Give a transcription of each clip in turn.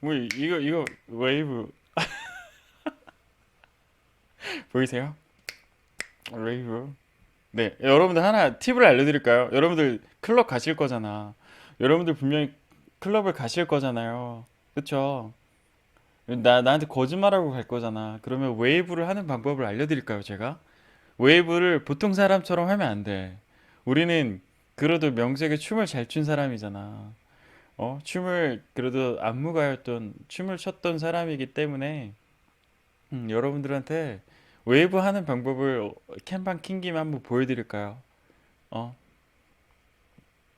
뭐 이거 이거 웨이브 보이세요? 웨이브. 네, 여러분들 하나 팁을 알려드릴까요? 여러분들 클럽 가실 거잖아. 여러분들 분명히 클럽을 가실 거잖아요. 그쵸? 나 나한테 거짓말하고 갈 거잖아. 그러면 웨이브를 하는 방법을 알려드릴까요, 제가? 웨이브를 보통 사람처럼 하면 안 돼. 우리는 그래도 명색에 춤을 잘 춘 사람이잖아. 어? 춤을 그래도 안무가였던 춤을 췄던 사람이기 때문에 음, 여러분들한테 웨이브 하는 방법을 캔방 킨 김에 한번 보여드릴까요? 어?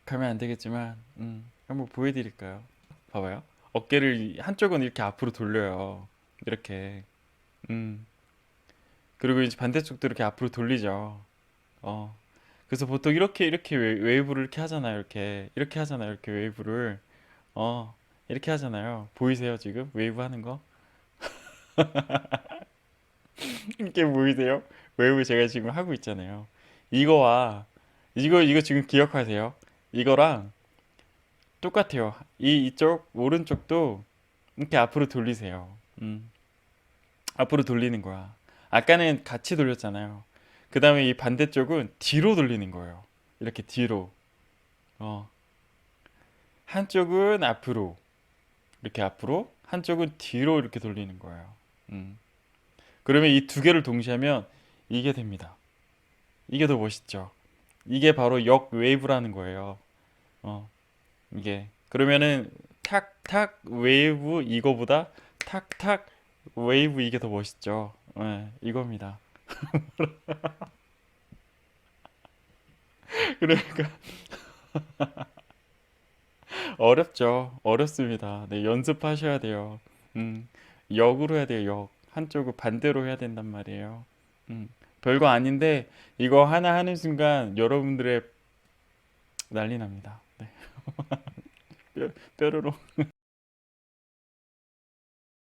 가면 안 되겠지만 음, 한번 보여드릴까요? 봐봐요. 어깨를 이- 한쪽은 이렇게 앞으로 돌려요. 이렇게. 음. 그리고 이제 반대쪽도 이렇게 앞으로 돌리죠. 어. 그래서 보통 이렇게 이렇게 웨- 웨이브를 이렇게 하잖아요. 이렇게 이렇게 하잖아요. 이렇게 웨이브를 어 이렇게 하잖아요. 보이세요 지금 웨이브 하는 거? 이렇게 보이세요? 웨이브 제가 지금 하고 있잖아요. 이거와 이거 이거 지금 기억하세요? 이거랑 똑같아요. 이 이쪽 오른쪽도 이렇게 앞으로 돌리세요. 음. 앞으로 돌리는 거야. 아까는 같이 돌렸잖아요. 그 다음에 이 반대쪽은 뒤로 돌리는 거예요. 이렇게 뒤로. 어. 한쪽은 앞으로. 이렇게 앞으로. 한쪽은 뒤로 이렇게 돌리는 거예요. 음. 그러면 이 두 개를 동시에 하면 이게 됩니다. 이게 더 멋있죠. 이게 바로 역 웨이브라는 거예요. 어. 이게. 그러면은 탁탁 웨이브 이거보다 탁탁 웨이브 이게 더 멋있죠. 네, 이겁니다. 그러니까 어렵죠. 어렵습니다. 네, 연습하셔야 돼요. 음, 역으로 해야 돼요. 역. 한쪽을 반대로 해야 된단 말이에요. 음, 별거 아닌데 이거 하나 하는 순간 여러분들의 난리 납니다. 네. 뾰- 뾰로롱.